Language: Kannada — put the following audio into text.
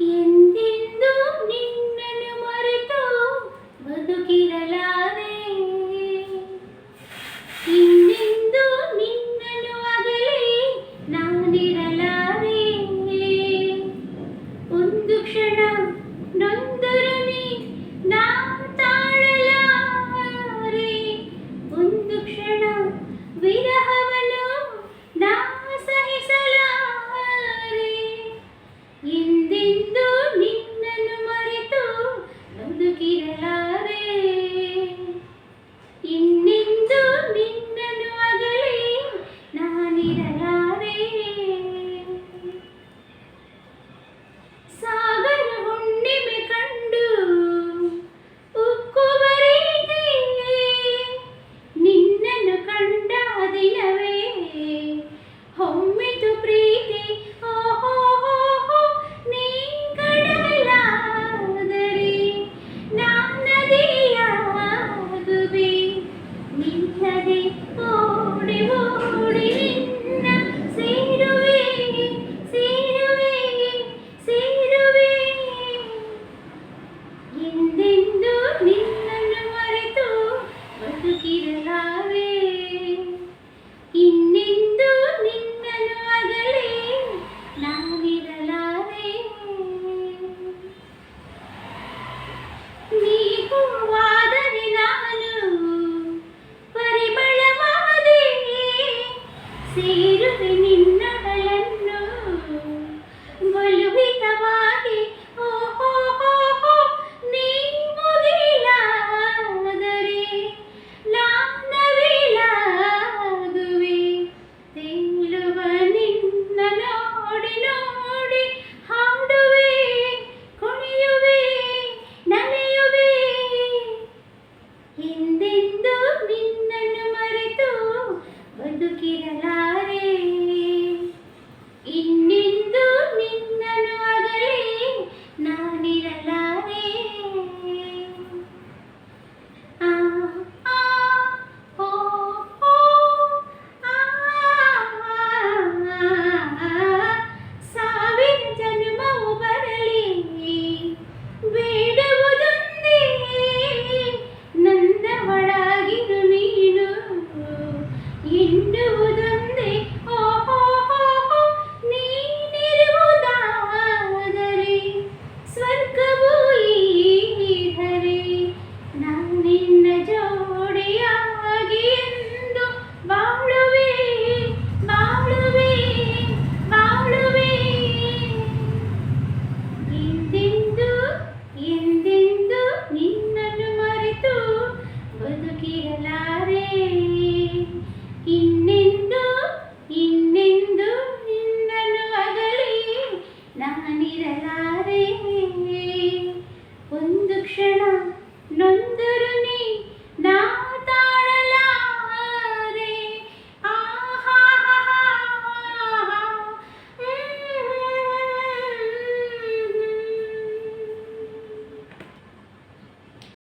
ಎಂದೆಂದು ನಿನ್ನನ್ನು ಮರೆತು ಬದುಕಿರಲಾರೆ ಇನ್ನೆಂದು ನಿನ್ನನ್ನು ಅಗಲಿ ನಾನಿರ ಸೇರುವೆ ನಿನ್ನ ಎಂದೆಂದು ನಿನ್ನನ್ನು ಮರೆತು ಬದುಕಿರಲಾರೆ ಇನ್ನೆಂದು ಇನ್ನೆಂದು ನಿನ್ನನ್ನು ಅಗಲಿ ನಾನಿರಲಾರೆ. ಒಂದು ಕ್ಷಣ ನೊಂದು